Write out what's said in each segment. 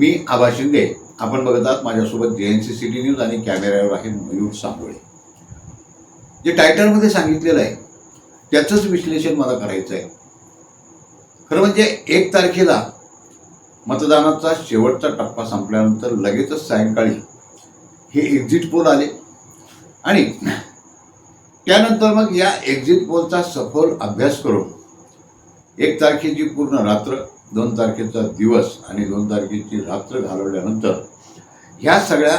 मी आबा शिंदे. आपण बघत आहात माझ्यासोबत जे N C C T news आणि कॅमेऱ्यावर आहे मयूर सांगोळे. जे टायटलमध्ये सांगितलेलं आहे त्याचंच विश्लेषण मला करायचं आहे. खरं म्हणजे एक तारखेला मतदानाचा शेवटचा टप्पा संपल्यानंतर लगेचच सायंकाळी हे एक्झिट पोल आले. आणि त्यानंतर मग या एक्झिट पोलचा सखोल अभ्यास करून एक तारखेची पूर्ण रात्र दोन तारखेचा दिवस आणि दोन तारखेची रात्र घालवल्यानंतर ह्या सगळ्या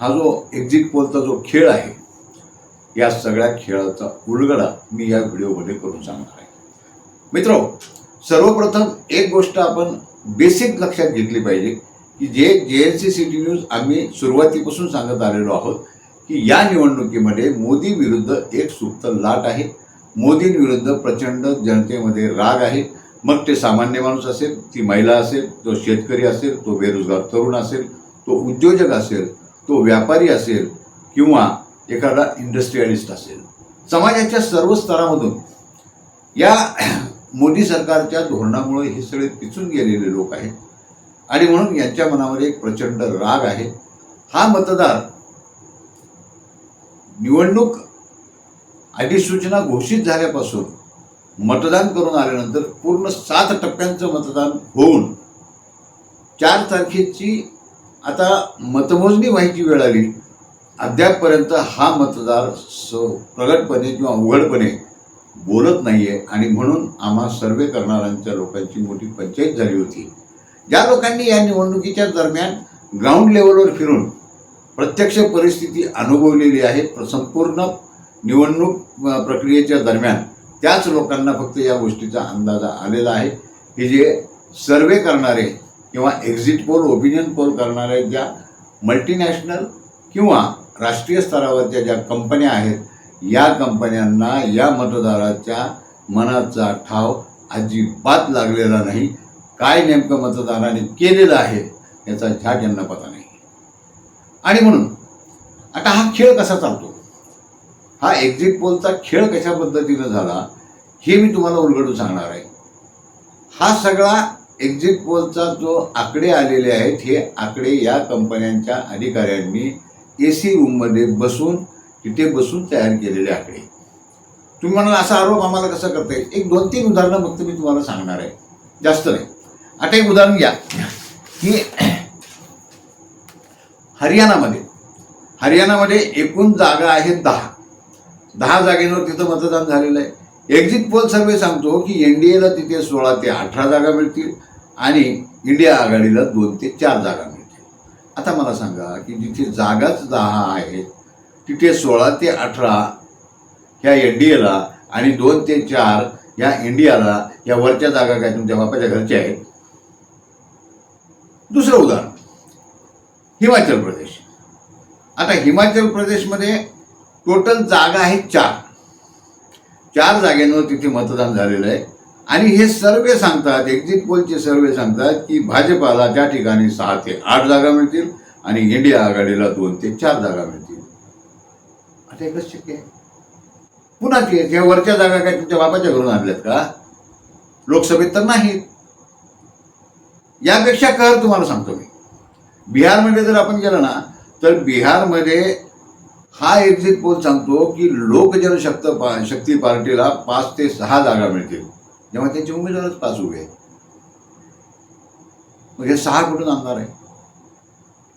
हा जो एक्झिट पोलचा जो खेळ आहे या सगळ्या खेळाचा उलगडा मी या व्हिडिओमध्ये करून सांगणार आहे. मित्रो सर्वप्रथम एक गोष्ट आपण बेसिक लक्षात घेतली पाहिजे की जे जे एन सी सिटी न्यूज आम्ही सुरुवातीपासून सांगत आलेलो आहोत की या निवडणुकीमध्ये मोदी विरुद्ध एक सुप्त लाट आहे. मोदींविरुद्ध प्रचंड जनतेमध्ये राग आहे. मग ते सामान्य माणूस असेल ती महिला असेल तो शेतकरी असेल तो बेरोजगार तरुण असेल तो उद्योजक असेल तो व्यापारी असेल किंवा एखादा इंडस्ट्रियलिस्ट असेल. समाजाच्या सर्व स्तरामधून या मोदी सरकारच्या धोरणामुळे हे सगळे पिचून गेलेले लोक आहेत. आणि म्हणून यांच्या मनामध्ये एक प्रचंड राग आहे. हा मतदार निवडणूक अधिसूचना घोषित झाल्यापासून मतदान करून आल्यानंतर पूर्ण सात टप्प्यांचं मतदान होऊन चार तारखेची आता मतमोजणी व्हायची वेळ आली. अद्यापपर्यंत हा मतदार स प्रगटपणे किंवा उघडपणे बोलत नाही आहे आणि म्हणून आम्हा सर्वे करणाऱ्यांच्या लोकांची मोठी पंचायत झाली होती. ज्या लोकांनी या निवडणुकीच्या दरम्यान ग्राउंड लेवलवर फिरून प्रत्यक्ष परिस्थिती अनुभवलेली आहे संपूर्ण निवडणूक प्रक्रियेच्या दरम्यान त्याच लोकांना फक्त या गोष्टीचा अंदाज आलेला आहे की जे सर्वे करणारे किंवा एक्झिट पोल ओपिनियन पोल करणारे ज्या मल्टीनॅशनल किंवा राष्ट्रीय स्तरावरच्या ज्या कंपन्या आहेत या कंपन्यांना या मतदाराच्या मनाचा ठाव अजिबात लागलेला नाही. काय नेमकं मतदाराने केलेलं आहे याचा झाट यांना पता नाही. आणि म्हणून आता हा खेळ कसा चालतो? हा एक्झिट पोलचा खेळ कशा पद्धतीनं झाला हे मी तुम्हाला उलगडून सांगणार आहे. हा सगळा एक्झिट पोलचा जो आकडे आलेले आहेत हे आकडे या कंपन्यांच्या अधिकाऱ्यांनी ए सी रूममध्ये बसून तिथे बसून तयार केलेले आकडे. तुम्ही म्हणाल असा आरोप आम्हाला कसा करता येईल? एक दोन तीन उदाहरणं फक्त मी तुम्हाला सांगणार आहे. जास्त नाही. आता एक उदाहरण घ्या. की हरियाणामध्ये हरियाणामध्ये एकूण जागा आहेत दहा. दहा जागेवर तिथं मतदान झालेलं आहे. एक्झिट पोल सर्वे सांगतो की एन डी एला तिथे सोळा ते अठरा जागा मिळतील आणि इंडिया आघाडीला दोन ते चार जागा मिळतील. आता मला सांगा की जिथे जागाच दहा आहेत तिथे सोळा ते अठरा ह्या एन डी एला आणि दोन ते चार ह्या इंडियाला या वरच्या जागा काय तुमच्या बापाच्या घरच्या आहेत? दुसरं उदाहरण हिमाचल प्रदेश. आता हिमाचल प्रदेशमध्ये टोटल जागा आहेत चार. चार जागेंवर तिथे मतदान झालेलं आहे. आणि हे सर्वे सांगतात एक्झिट पोलचे सर्वे सांगतात की भाजपाला त्या ठिकाणी सहा ते आठ जागा मिळतील आणि इंडिया आघाडीला दोन ते चार जागा मिळतील. आता एकच शक्य आहे. पुन्हा ते त्या वरच्या जागा काय तुमच्या बापाच्या घरून आणल्यात का? लोकसभेत तर नाहीत. यापेक्षा कर तुम्हाला सांगतो मी. बिहारमध्ये जर आपण गेलं ना तर बिहारमध्ये हा एक्झिट पोल सांगतो की लोक जनशक्त पा शक्ती पार्टीला पाच ते सहा जागा मिळतील. जेव्हा त्यांचे उमेदवारच पाच उभे आहेत. मग हे सहा कुठून आणणार आहे?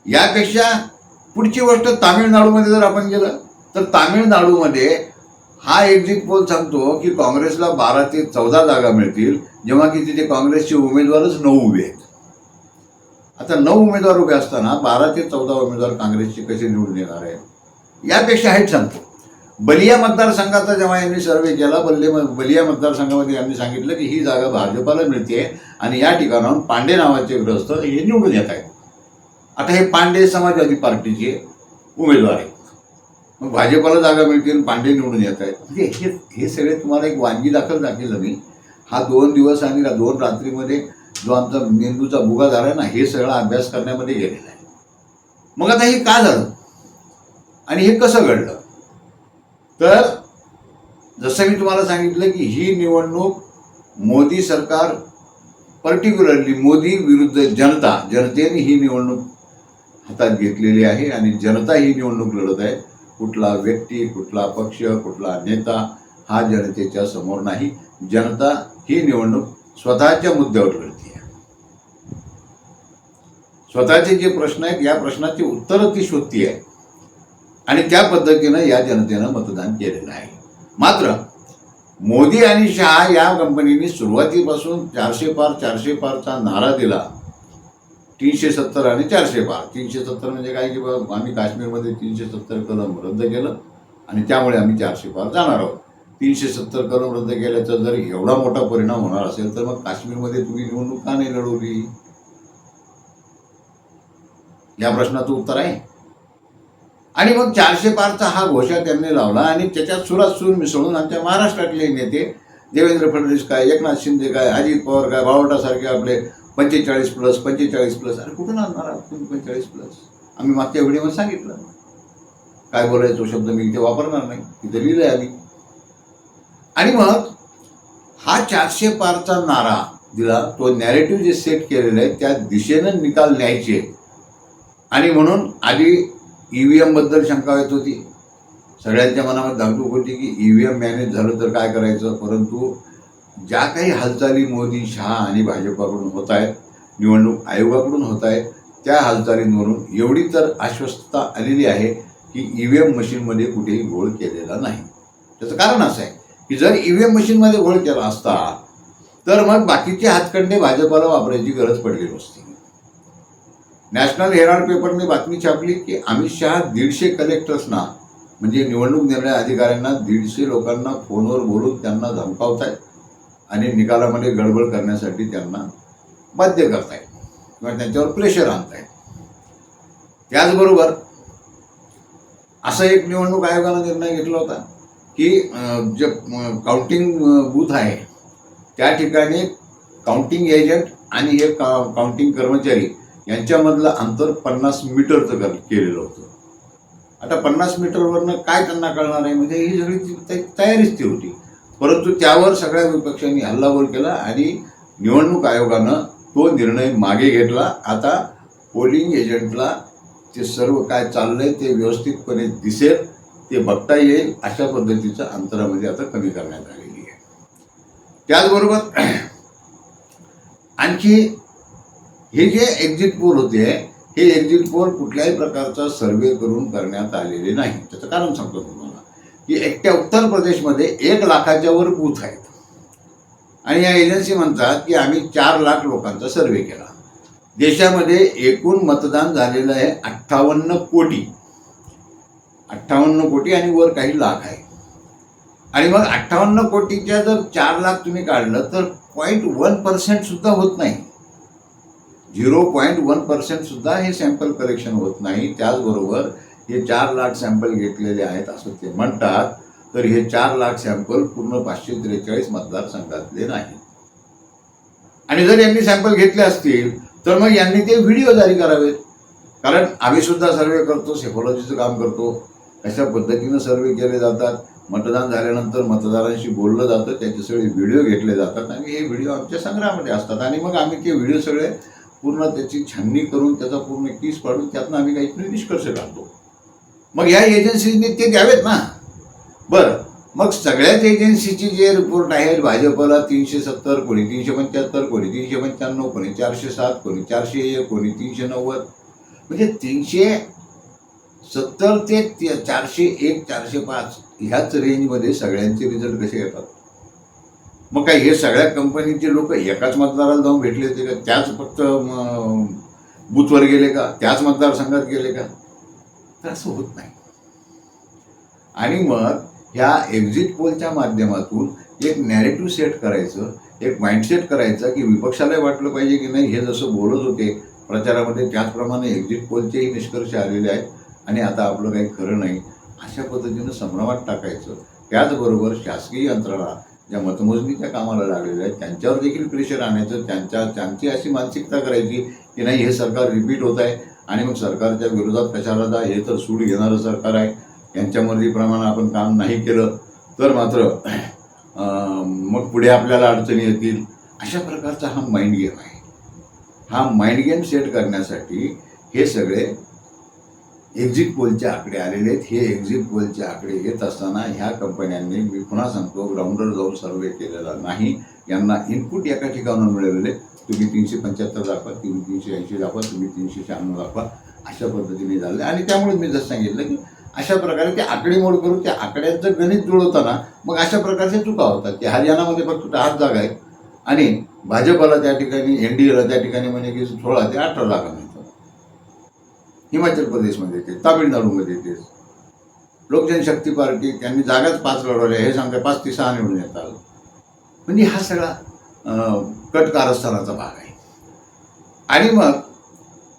यापेक्षा पुढची गोष्ट तामिळनाडूमध्ये जर आपण गेलं तर तामिळनाडूमध्ये हा एक्झिट पोल सांगतो की काँग्रेसला बारा ते चौदा जागा मिळतील जेव्हा की तिथे काँग्रेसचे उमेदवारच नऊ उभे आहेत. आता नऊ उमेदवार उभे असताना बारा ते चौदा उमेदवार काँग्रेसचे कसे निवडून येणार आहेत? यापेक्षा हेच सांगतो. बलिया मतदारसंघाचा जेव्हा यांनी सर्वे केला बल्ले बलिया मतदारसंघामध्ये यांनी सांगितलं की ही जागा भाजपाला मिळते आणि या ठिकाणाहून पांडे नावाचे ग्रस्त हे निवडून येत आहेत. आता हे पांडे समाजवादी पार्टीचे उमेदवार आहेत. मग भाजपाला जागा मिळतील पांडे निवडून येत आहेत. म्हणजे हे हे सगळे तुम्हाला एक वानगी दाखल दाखवलं मी. हा दोन दिवस आणि दोन रात्रीमध्ये जो आमचा मेंदूचा भुगा झाला ना हे सगळा अभ्यास करण्यामध्ये गेलेला आहे. मग आता हे का झालं? आणि हे कसं घडलं? तर जसं मी तुम्हाला सांगितलं की ही निवडणूक मोदी सरकार पर्टिक्युलरली मोदी विरुद्ध जनता जनतेने ही निवडणूक हातात घेतलेली आहे आणि जनता ही निवडणूक लढत आहे. कुठला व्यक्ती कुठला पक्ष कुठला नेता हा जनतेच्या समोर नाही. जनता ही निवडणूक स्वतःच्या मुद्द्यावर लढते स्वतःचे जे प्रश्न आहेत या प्रश्नाची उत्तरं ती शोधती आहे आणि त्या पद्धतीनं या जनतेनं मतदान केलेलं आहे. मात्र मोदी आणि शहा या कंपनीने सुरुवातीपासून चारशे पार चारशे पारचा नारा दिला. तीनशे सत्तर आणि चारशे पार. तीनशे सत्तर म्हणजे काय की बाबा आम्ही काश्मीरमध्ये तीनशे सत्तर कलम रद्द केलं आणि त्यामुळे आम्ही चारशे पार जाणार आहोत. तीनशे सत्तर कलम रद्द केल्याचा जर एवढा मोठा परिणाम होणार असेल तर मग काश्मीरमध्ये तुम्ही निवडणूक का नाही लढवली? या प्रश्नाचं उत्तर आहे. आणि मग चारशे पारचा हा घोषा त्यांनी लावला आणि त्याच्यात सुरात सूर मिसळून आमच्या महाराष्ट्रातले नेते देवेंद्र फडणवीस काय एकनाथ शिंदे काय अजित पवार काय बावटासारखे आपले पंचेचाळीस प्लस पंचेचाळीस प्लस अरे कुठून आणणार तुम्ही पंचेचाळीस प्लस आम्ही मागच्या व्हिडिओमध्ये सांगितलं. काय बोलायचा तो शब्द मी इथे वापरणार नाही इथे लिहिलं आहे आम्ही आणि मग हा चारशे पारचा नारा दिला तो नॅरेटिव्ह जे सेट केलेला आहे त्या दिशेनं निकाल न्यायचे. आणि म्हणून आधी ई व्ही एमबद्दल शंका येत होती. सगळ्यांच्या मनामध्ये धाकधूक होती की ई व्ही एम मॅनेज झालं तर काय करायचं? परंतु ज्या काही हालचाली मोदी शहा आणि भाजपाकडून होत आहेत निवडणूक आयोगाकडून होत आहेत त्या हालचालींवरून एवढी तर आश्वस्तता आलेली आहे की ई व्ही एम मशीनमध्ये कुठेही घोळ केलेला नाही. त्याचं कारण असं आहे की जर ई व्ही एम मशीनमध्ये घोळ केला असता तर मग बाकीचे हातखंडे भाजपाला वापरायची गरज पडली नसती. नॅशनल हेराल्ड पेपरने बातमी छापली की अमित शहा दीडशे कलेक्टर्सना म्हणजे निवडणूक निर्णय अधिकाऱ्यांना दीडशे लोकांना फोनवर बोलून त्यांना धमकावत आहेत आणि निकालामध्ये गडबड करण्यासाठी त्यांना बाध्य करतायत किंवा त्यांच्यावर प्रेशर आणतायत त्याचबरोबर असं एक निवडणूक आयोगानं निर्णय घेतला होता की जे काउंटिंग बूथ आहे त्या ठिकाणी काउंटिंग एजंट आणि हे का काउंटिंग कर्मचारी यांच्यामधलं अंतर पन्नास मीटरचं केलेलं होतं. आता पन्नास मीटरवरनं काय त्यांना कळणार आहे? म्हणजे ही सगळी ती तयारीच ती होती. परंतु त्यावर सगळ्या विपक्षांनी हल्लाबोल केला आणि निवडणूक आयोगानं तो निर्णय मागे घेतला. आता पोलिंग एजंटला ते सर्व काय चाललंय ते व्यवस्थितपणे दिसेल ते बघता येईल. अशा पद्धतीचं अंतरामध्ये आता कमी करण्यात आलेली आहे. त्याचबरोबर आणखी हे जे एक्झिट पोल होते हे एक्झिट पोल कुठल्याही प्रकारचा सर्वे करून करण्यात आलेले नाही. त्याचं कारण सांगतो तुम्हाला. की एकट्या उत्तर प्रदेशमध्ये एक लाखाच्या वर बूथ आहेत. आणि या एजन्सी म्हणतात की आम्ही चार लाख लोकांचा सर्वे केला. देशामध्ये एकूण मतदान झालेलं आहे अठ्ठावन्न कोटी. अठ्ठावन्न कोटी आणि वर काही लाख आहे. आणि मग अठ्ठावन्न कोटीच्या जर चार लाख तुम्ही काढलं तर पॉईंट वन पर्सेंटसुद्धा होत नाही. झिरो पॉईंट वन पर्सेंट सुद्धा हे सॅम्पल कलेक्शन होत नाही. त्याचबरोबर हे चार लाख सॅम्पल घेतलेले आहेत असं ते म्हणतात. तर हे चार लाख सॅम्पल पूर्ण पाचशे त्रेचाळीस मतदारसंघातले नाही आणि जर यांनी सॅम्पल घेतले असतील तर मग यांनी ते व्हिडिओ जारी करावेत. कारण आम्ही सुद्धा सर्वे करतो सेफॉलॉजीचं काम करतो. अशा पद्धतीनं सर्वे केले जातात. मतदान झाल्यानंतर मतदारांशी बोललं जातं त्याचे सगळे व्हिडिओ घेतले जातात आणि हे व्हिडिओ आमच्या संग्रहामध्ये असतात. आणि मग आम्ही ते व्हिडिओ सगळे पूर्ण त्याची छाननी करून त्याचा पूर्ण केस पाडून त्यातनं आम्ही काहीतरी निष्कर्ष काढतो. मग या एजन्सीने ते द्यावेत ना? बरं. मग सगळ्याच एजन्सीचे जे रिपोर्ट आहेत भाजपला तीनशे सत्तर कोणी तीनशे पंच्याहत्तर कोणी तीनशे पंच्याण्णव कोणी चारशे सात कोणी चारशे एक कोणी तीनशे नव्वद. म्हणजे तीनशे सत्तर ते ते- चारशे एक चारशे पाच ह्याच रेंजमध्ये सगळ्यांचे रिझल्ट कसे येतात? मग काय हे सगळ्या कंपनीचे लोक एकाच मतदाराला जाऊन भेटले होते का? त्याच फक्त बूथवर गेले का? त्याच मतदारसंघात गेले का? तर असं होत नाही. आणि मग ह्या एक्झिट पोलच्या माध्यमातून एक नॅरेटिव्ह सेट करायचं एक माइंडसेट करायचा की विपक्षालाही वाटलं पाहिजे की नाही हे जसं बोलत होते प्रचारामध्ये त्याचप्रमाणे एक्झिट पोलचेही निष्कर्ष आलेले आहेत आणि आता आपलं काही खरं नाही अशा पद्धतीनं संभ्रमात टाकायचं. त्याचबरोबर शासकीय यंत्रणा ज्या मतमोजणीच्या कामाला लागलेल्या आहेत त्यांच्यावर देखील प्रेशर आणायचं त्यांच्या त्यांची अशी मानसिकता करायची की नाही हे सरकार रिपीट होत आहे. आणि मग सरकारच्या विरोधात प्रचाराचा हे तर सूड घेणारं सरकार आहे. यांच्यामध्ये मर्जीप्रमाणे आपण काम नाही केलं तर मात्र मग पुढे आपल्याला अडचणी येतील. अशा प्रकारचा हा माइंड गेम आहे. हा माइंड गेम सेट करण्यासाठी हे सगळे एक्झिट पोलचे आकडे आलेले आहेत. हे एक्झिट पोलचे आकडे येत असताना ह्या कंपन्यांनी मी पुन्हा सांगतो ग्राउंडवर जाऊन सर्वे केलेला नाही. यांना इनपुट एका ठिकाणून मिळवले तुम्ही तीनशे पंच्याहत्तर दाखवा तुम्ही तीनशे ऐंशी दाखवा तुम्ही तीनशे शहाण्णव दाखवा. अशा पद्धतीने झालं. आणि त्यामुळे मी जसं सांगितलं की अशा प्रकारे ते आकडेमोड करून त्या आकड्यांचं गणित जुळवताना मग अशा प्रकारच्या चुका होतात. की हरियाणामध्ये फक्त दहाच जागा आहेत. आणि भाजपला त्या ठिकाणी एन डी एला त्या ठिकाणी म्हणजे की सोळा ते अठरा जागा हिमाचल प्रदेशमध्ये येते तामिळनाडूमध्ये येते. लोकजनशक्ती पार्टी त्यांनी जागाच पाच लढवल्या हे सांगतात पाच ते सहा निवडून येतात. म्हणजे हा सगळा कट कारस्थानाचा भाग आहे. आणि मग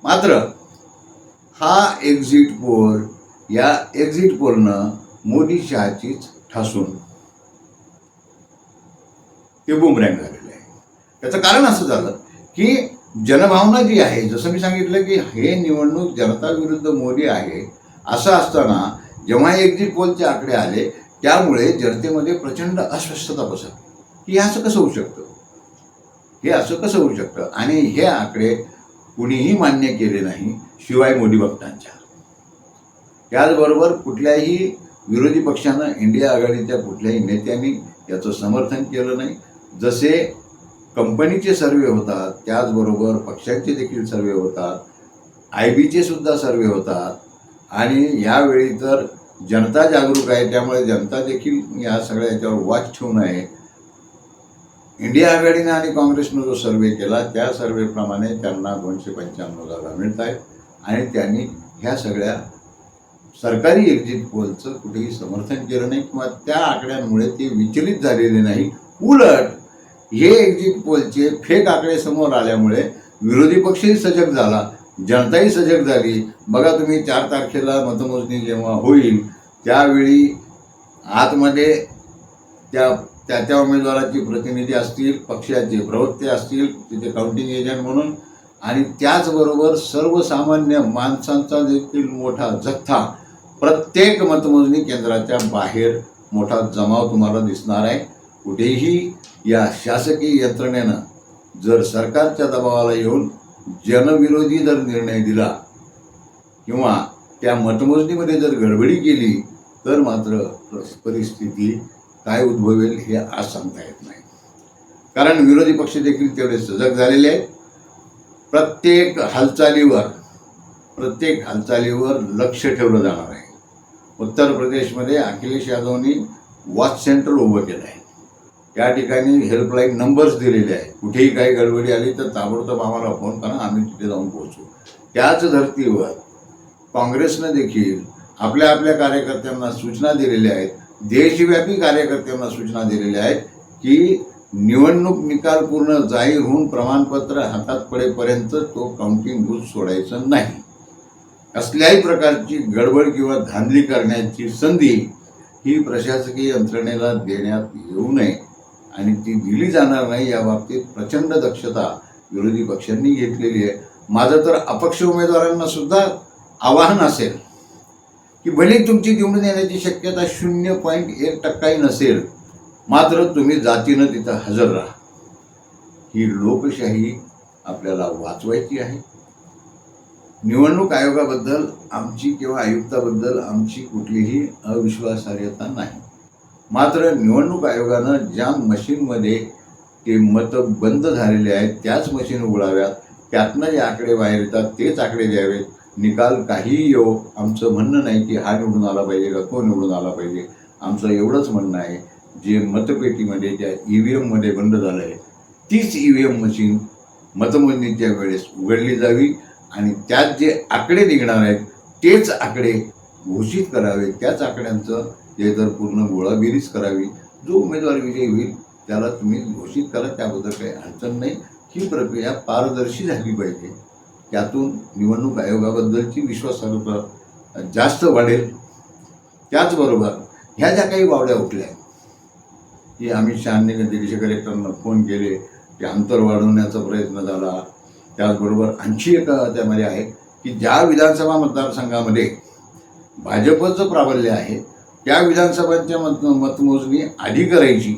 मात्र हा एक्झिट पोल या एक्झिट पोलनं मोदी शहाचीच ठासून ते बुमरँग झालेलं आहे. त्याचं कारण असं झालं की जनभावना जी आहे जसं मी सांगितलं की हे निवडणूक जनता विरुद्ध मोदी आहे असं असताना जेव्हा एक्झिट पोलचे आकडे आले त्यामुळे जनतेमध्ये प्रचंड अस्वस्थता पसरली. की हे असं कसं होऊ शकतं? हे असं कसं होऊ शकतं? आणि हे आकडे कुणीही मान्य केले नाही शिवाय मोदी भक्तांच्या. त्याचबरोबर कुठल्याही विरोधी पक्षानं इंडिया आघाडीच्या कुठल्याही नेत्यांनी याचं समर्थन केलं नाही. जसे कंपनीचे सर्वे होतात त्याचबरोबर पक्षांचे देखील सर्वे होतात आय बीचे सुद्धा सर्वे होतात. आणि यावेळी तर जनता जागरूक आहे त्यामुळे जनता देखील या सगळ्या याच्यावर वाच ठेवून आहे. इंडिया आघाडीनं आणि काँग्रेसनं जो सर्वे केला त्या सर्वेप्रमाणे त्यांना दोनशे पंच्याण्णव जागा मिळत आहेत. आणि त्यांनी ह्या सगळ्या सरकारी एक्झिट पोलचं कुठेही समर्थन केलं नाही किंवा त्या आकड्यांमुळे ते विचलित झालेले नाही. उलट हे एक्झिट पोलचे फेक आकडे समोर आल्यामुळे विरोधी पक्षही सजग झाला जनताही सजग झाली. बघा तुम्ही चार तारखेला मतमोजणी जेव्हा होईल त्यावेळी आतमध्ये त्या त्या त्या उमेदवाराचे प्रतिनिधी असतील पक्षाचे प्रवक्ते असतील तिथे काउंटिंग एजंट म्हणून. आणि त्याचबरोबर सर्वसामान्य माणसांचा देखील मोठा जथ्था प्रत्येक मतमोजणी केंद्राच्या बाहेर मोठा जमाव तुम्हाला दिसणार आहे. कुठेही या शासकीय यंत्रणेनं जर सरकारच्या दबावाला येऊन जनविरोधी जर निर्णय दिला किंवा त्या मतमोजणीमध्ये जर गडबडी केली तर मात्र परिस्थिती काय उद्भवेल हे आज सांगता येत नाही. कारण विरोधी पक्ष देखील तेवढे सजग झालेले आहेत. प्रत्येक हालचालीवर प्रत्येक हालचालीवर लक्ष ठेवलं जाणार आहे. उत्तर प्रदेशमध्ये अखिलेश यादवनी वॉच सेंटर उभं केलं आहे. त्या ठिकाणी हेल्पलाईन नंबर्स दिलेले आहेत. कुठेही काही गडबडी आली तर ताबडतोब आम्हाला फोन करा आम्ही तिथे जाऊन पोहोचू. त्याच धर्तीवर काँग्रेसनं देखील आपल्या आपल्या कार्यकर्त्यांना सूचना दिलेल्या आहेत. देशव्यापी कार्यकर्त्यांना सूचना दिलेल्या आहेत की निवडणूक निकाल पूर्ण जाहीर होऊन प्रमाणपत्र हातात पडेपर्यंत तो काउंटिंग बूथ सोडायचं नाही. कसल्याही प्रकारची गडबड किंवा धांदली करण्याची संधी ही प्रशासकीय यंत्रणेला देण्यात येऊ नये. आणि ती दिली जाणार नाही या बाबतीत प्रचंड दक्षता विरोधी पक्षांनी घेतलेली आहे. माझं तर अपक्ष उमेदवारांना सुद्धा आवाहन असेल की भले तुमची निवडून येण्याची शक्यता शून्य पॉईंट एक टक्काही नसेल मात्र तुम्ही जातीनं तिथं हजर राहा. ही लोकशाही आपल्याला वाचवायची आहे. निवडणूक आयोगाबद्दल आमची किंवा आयुक्ताबद्दल आमची कुठलीही अविश्वासार्हता नाही. मात्र निवडणूक आयोगानं ज्या मशीनमध्ये ते मतं बंद झालेले आहेत त्याच मशीन उघडाव्यात त्यातनं जे आकडे बाहेर येतात तेच आकडे द्यावेत. निकाल काहीही येऊ आमचं म्हणणं नाही की हा निवडून आला पाहिजे का तो निवडून आला पाहिजे. आमचं एवढंच म्हणणं आहे जे मतपेटीमध्ये ज्या ई व्ही एममध्ये बंद झालं आहे तीच ई व्ही एम मशीन मतमोजणीच्या वेळेस उघडली जावी आणि त्यात जे आकडे निघणार आहेत तेच आकडे घोषित करावे. त्याच आकड्यांचं जे जर पूर्ण गोळाबेरीज करावी जो उमेदवार विजयी होईल त्याला तुम्ही घोषित करा त्याबद्दल काही अडचण नाही. ही प्रक्रिया पारदर्शी झाली पाहिजे. त्यातून निवडणूक आयोगाबद्दलची विश्वासार्हता जास्त वाढेल. त्याचबरोबर ह्या ज्या काही वावड्या उठल्या की अमित शहाने दिल्लीच्या कलेक्टरना फोन केले की अंतर वाढवण्याचा प्रयत्न झाला. त्याचबरोबर आणखी एक त्यामध्ये आहे की ज्या विधानसभा मतदारसंघामध्ये भाजपचं प्राबल्य आहे त्या विधानसभांच्या मत मतमोजणी आधी करायची.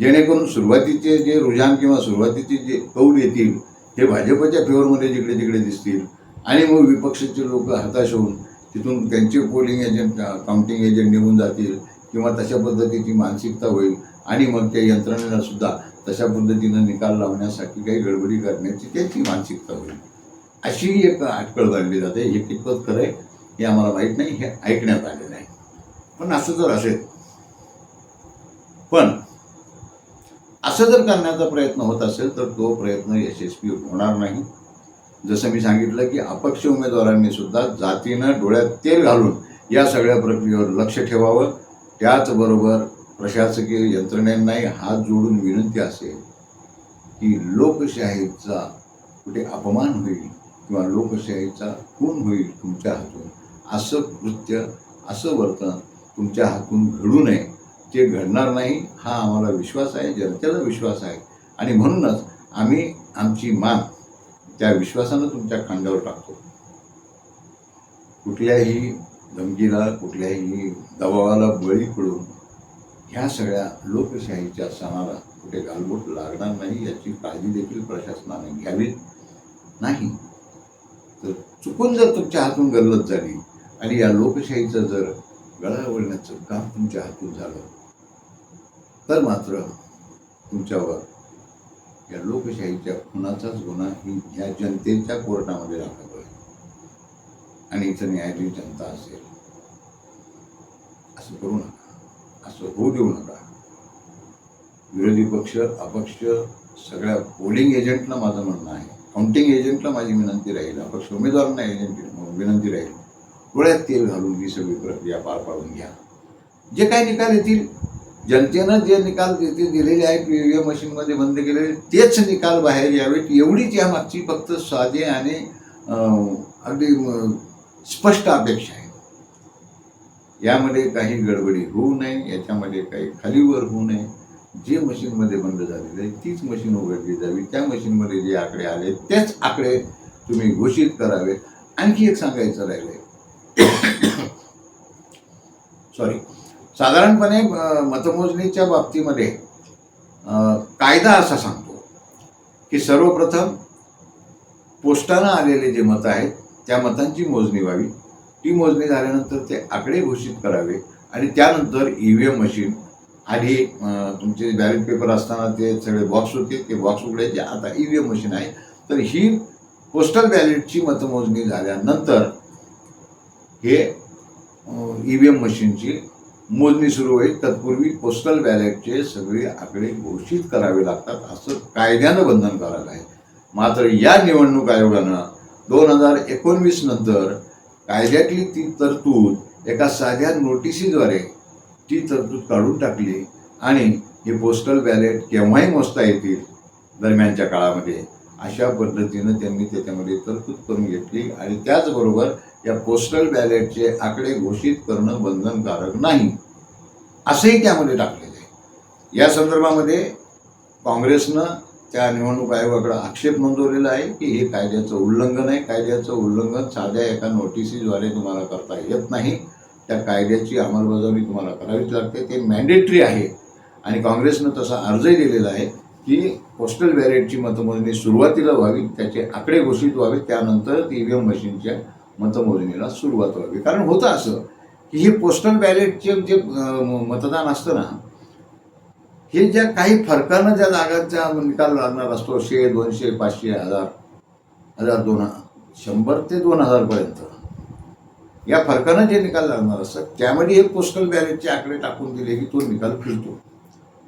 जेणेकरून सुरुवातीचे जे रुझान किंवा सुरुवातीचे जे कौल येतील हे भाजपच्या फेवरमध्ये जिकडे तिकडे दिसतील. आणि मग विपक्षाचे लोक हताश होऊन तिथून त्यांचे पोलिंग एजंट काउंटिंग एजंट निघून जातील किंवा तशा पद्धतीची मानसिकता होईल. आणि मग त्या यंत्रणेला सुद्धा तशा पद्धतीनं निकाल लावण्यासाठी काही गडबडी करण्याची त्याची मानसिकता होईल. अशी एक अटकळ बांधली जाते. हे कितपत खरं आहे हे आम्हाला माहीत नाही हे ऐकण्यात आलेलं आहे. पण असं जर असेल. पण असं जर करण्याचा प्रयत्न होत असेल तर तो प्रयत्न यशस्वी होणार नाही. जसं मी सांगितलं की अपक्ष उमेदवारांनी सुद्धा जातीनं डोळ्यात तेल घालून या सगळ्या प्रक्रियेवर लक्ष ठेवावं. त्याचबरोबर प्रशासकीय यंत्रणेंनाही हात जोडून विनंती असेल की लोकशाहीचा कुठे अपमान होईल किंवा लोकशाहीचा खून होईल तुमच्या हातून असं कृत्य असं वर्तन तुमच्या हातून घडू नये. ते घडणार नाही हा आम्हाला विश्वास आहे जनतेला विश्वास आहे. आणि म्हणूनच आम्ही आमची मान त्या विश्वासानं तुमच्या खांद्यावर टाकतो. कुठल्याही धमकीला कुठल्याही दबावाला बळी पडून ह्या सगळ्या लोकशाहीच्या सणाला कुठे गालबोट लागणार नाही याची काळजी देखील प्रशासनाने घ्यावी. नाही तर चुकून जर तुमच्या हातून गल्लत झाली आणि या लोकशाहीचं जर गळा वळण्याचं काम तुमच्या हातून झालं. तर मात्र तुमच्यावर या लोकशाहीच्या खुनाचाच गुन्हा ही ह्या जनतेच्या कोर्टामध्ये दाखल होईल. आणि इथं न्यायाधीश जनता असेल. असं करू नका. असं होऊ देऊ नका. विरोधी पक्ष अपक्ष सगळ्या पोलिंग एजंटला माझं म्हणणं आहे. काउंटिंग एजंटला माझी विनंती राहील. अपक्ष उमेदवारांना एजंट विनंती राहील. डोळ्यात तेल घालून ही सगळी प्रक्रिया पार पाडून घ्या. जे काही निकाल येतील जनतेनं जे निकाल तिथे दिलेले आहेत ईव्हीएम मशीनमध्ये बंद केलेले तेच निकाल बाहेर यावेत. एवढीच या मागची फक्त साधे आणि अगदी स्पष्ट अपेक्षा आहे यामध्ये काही गडबडी होऊ नये याच्यामध्ये काही खालीवर होऊ नये. जे मशीनमध्ये बंद झालेलं आहे तीच मशीन उघडली जावी. त्या मशीनमध्ये जे आकडे आले तेच आकडे तुम्ही घोषित करावे आणखी एक सांगायचं राहिलं आहे सॉरी साधारणपणे मतमोजणीच्या बाबतीमध्ये कायदा असा सांगतो की सर्वप्रथम पोस्टानं आलेले जे मतं आहेत त्या मतांची मोजणी व्हावी. ती मोजणी झाल्यानंतर ते आकडे घोषित करावे आणि त्यानंतर ई व्ही एम मशीन आधी तुमचे बॅलेट पेपर असताना ते सगळे बॉक्स होते ते बॉक्स उघडायचे. आता ई व्ही एम मशीन आहे. तर ही पोस्टल बॅलेटची मतमोजणी झाल्यानंतर हे ई व्ही एम मशीनची मोजणी सुरू होईल. तत्पूर्वी पोस्टल बॅलेटचे सगळे आकडे घोषित करावे लागतात. असं कायद्यानं बंधनकारक आहे. मात्र या निवडणूक आयोगानं दोन हजार एकोणवीस नंतर कायद्यातली ती तरतूद एका साध्या नोटिसीद्वारे ती तरतूद काढून टाकली आणि हे पोस्टल बॅलेट केव्हाही मोजता येतील दरम्यानच्या काळामध्ये अशा पद्धतीनं त्यांनी त्याच्यामध्ये तरतूद करून घेतली आणि त्याचबरोबर या पोस्टल बॅलेटचे आकडे घोषित करणं बंधनकारक नाही. असंही त्यामध्ये टाकलेलं आहे. या संदर्भामध्ये काँग्रेसनं त्या निवडणूक आयोगाकडे आक्षेप नोंदवलेला आहे की हे कायद्याचं उल्लंघन आहे. कायद्याचं उल्लंघन साध्या एका नोटिसीद्वारे तुम्हाला करता येत नाही. त्या कायद्याची अंमलबजावणी तुम्हाला करावीच लागते. ते मॅन्डेटरी आहे. आणि काँग्रेसनं तसा अर्जही दिलेला आहे की पोस्टल बॅलेटची मतमोजणी सुरुवातीला व्हावी त्याचे आकडे घोषित व्हावे त्यानंतर ई व्ही एम मशीनच्या मतमोजणीला सुरुवात व्हावी. कारण होतं असं की हे पोस्टल बॅलेटचे जे मतदान असतं ना हे ज्या काही फरकानं ज्या जागांचा निकाल लागणार असतो शे दोनशे पाचशे हजार हजार दोन शंभर ते दोन हजारपर्यंत या फरकानं जे निकाल लागणार असतात त्यामध्ये हे पोस्टल बॅलेटचे आकडे टाकून दिले की तो निकाल फिरतो.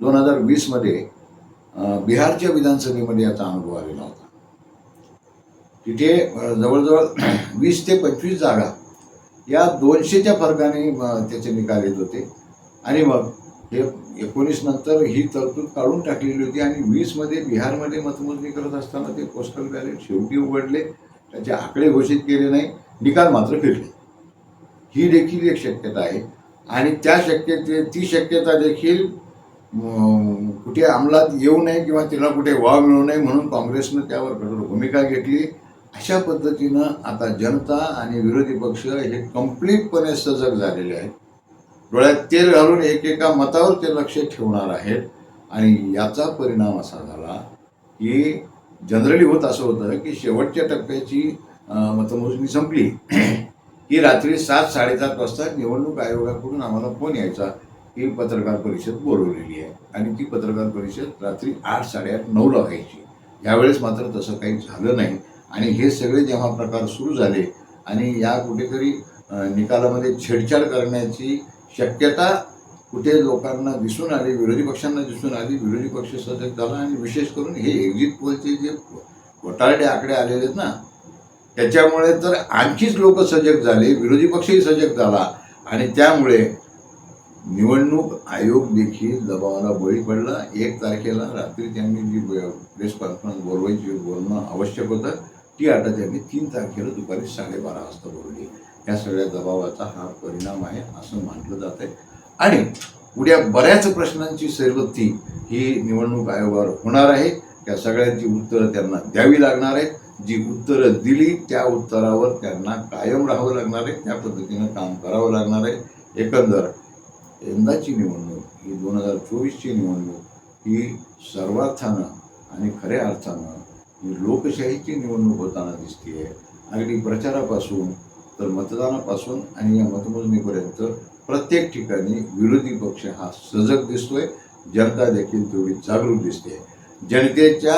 दोन हजार वीसमध्ये बिहारच्या विधानसभेमध्ये याचा अनुभव आलेला होता. तिथे जवळजवळ वीस ते पंचवीस जागा या दोनशेच्या फरकाने त्याचे निकाल येत होते. आणि मग हे एकोणीस नंतर ही तरतूद काढून टाकलेली होती आणि वीसमध्ये बिहारमध्ये मतमोजणी करत असताना ते पोस्टल बॅलेट शेवटी उघडले. त्याचे आकडे घोषित केले नाही. निकाल मात्र फिरले. ही देखील एक शक्यता आहे. आणि त्या शक्यते ती शक्यता देखील कुठे अंमलात येऊ नये किंवा तिला कुठे वाव मिळू नये म्हणून काँग्रेसनं त्यावर कठोर भूमिका घेतली. अशा पद्धतीनं आता जनता आणि विरोधी पक्ष हे कम्प्लीटपणे सजग झालेले आहेत. डोळ्यात तेल घालून एकेका मतावर ते लक्ष ठेवणार आहेत. आणि याचा परिणाम असा झाला की जनरली होत असं होतं की शेवटच्या टप्प्याची मतमोजणी संपली. की रात्री सात साडेसात वाजता निवडणूक आयोगाकडून आम्हाला फोन यायचा ही पत्रकार परिषद बोलवलेली आहे. आणि ती पत्रकार परिषद रात्री आठ साडेआठ नऊला व्हायची. यावेळेस मात्र तसं काही झालं नाही. आणि हे सगळे जेव्हा प्रकार सुरू झाले आणि या कुठेतरी निकालामध्ये छेडछाड करण्याची शक्यता कुठे लोकांना दिसून आली विरोधी पक्षांना दिसून आली विरोधी पक्ष सजग झाला आणि विशेष करून हे एक्झिट पोलचे जे घोटाळडे आकडे आलेले आहेत ना त्याच्यामुळे तर आणखीच लोक सजग झाले विरोधी पक्षही सजग झाला आणि त्यामुळे निवडणूक आयोग देखील दबावाला बळी पडला. एक तारखेला रात्री त्यांनी जी प्रेस कॉन्फरन्स बोलवायची बोलणं आवश्यक होतं. ती आता त्यांनी तीन तारखेला दुपारी साडेबारा वाजता बोलली. या सगळ्या दबावाचा हा परिणाम आहे असं म्हटलं जात आहे. आणि उद्या बऱ्याच प्रश्नांची सैरवत्ती ही निवडणूक आयोगावर होणार आहे. त्या सगळ्यांची उत्तरं त्यांना द्यावी लागणार आहेत. जी उत्तरं दिली त्या उत्तरावर त्यांना कायम राहावं लागणार आहे. त्या पद्धतीनं काम करावं लागणार आहे. एकंदर यंदाची निवडणूक ही दोन हजार चोवीसची निवडणूक ही सर्वार्थानं आणि खऱ्या अर्थानं ही लोकशाहीची निवडणूक होताना दिसते अगदी प्रचारापासून तर मतदानापासून आणि या मतमोजणीपर्यंत प्रत्येक ठिकाणी विरोधी पक्ष हा सजग दिसतोय. जनता देखील तेवढी जागरूक दिसते जनतेच्या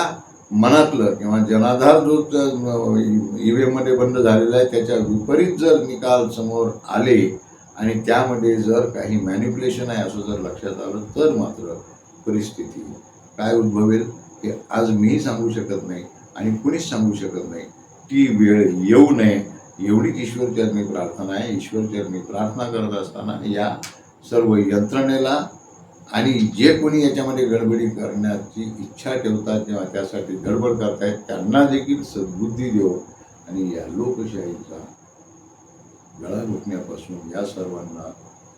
मनातलं किंवा जनाधार जो ईव्हीएममध्ये बंद झालेला आहे त्याच्या विपरीत जर निकाल समोर आले आणि त्यामध्ये जर काही मॅनिप्युलेशन आहे असं जर लक्षात आलं तर मात्र परिस्थिती काय उद्भवेल? हे आज मीही सांगू शकत नाही आणि कुणीच सांगू शकत नाही. ती वेळ येऊ नये. एवढीच ईश्वरचरणी प्रार्थना आहे. ईश्वरचरणी प्रार्थना करत असताना या सर्व यंत्रणेला आणि जे कोणी याच्यामध्ये गडबडी करण्याची इच्छा ठेवतात किंवा त्यासाठी गडबड करतायत त्यांना देखील सद्बुद्धी देऊ आणि या लोकशाहीचा गळा घुटण्यापासून या सर्वांना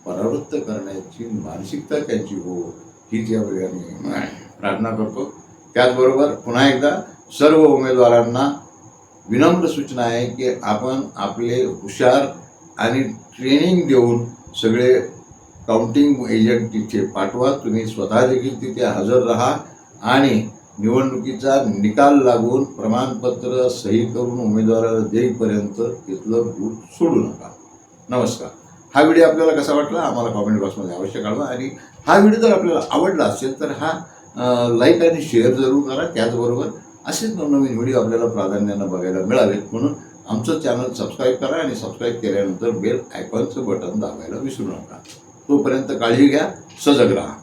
परावृत्त करण्याची मानसिकता त्यांची हो हीच या ठिकाणी प्रार्थना करतो. त्याचबरोबर पुन्हा एकदा सर्व उमेदवारांना विनम्र सूचना आहे की आपण आपले हुशार आणि ट्रेनिंग देऊन सगळे काउंटिंग एजंट तिथे पाठवा. तुम्ही स्वतः देखील तिथे हजर राहा आणि निवडणुकीचा निकाल लागून प्रमाणपत्र सही करून उमेदवाराला देईपर्यंत तिथलं बूथ सोडू नका. नमस्कार. हा व्हिडिओ आपल्याला कसा वाटला? आम्हाला कॉमेंट बॉक्समध्ये अवश्य कळवा आणि हा व्हिडिओ जर आपल्याला आवडला असेल तर हा लाईक आणि शेअर जरूर करा. त्याचबरोबर असेच नवनवीन व्हिडिओ आपल्याला प्राधान्यानं बघायला मिळावेत. म्हणून आमचं चॅनल सबस्क्राईब करा आणि सबस्क्राईब केल्यानंतर बेल आयकॉनचं बटन दाबायला विसरू नका. तोपर्यंत काळजी घ्या सजग राहा.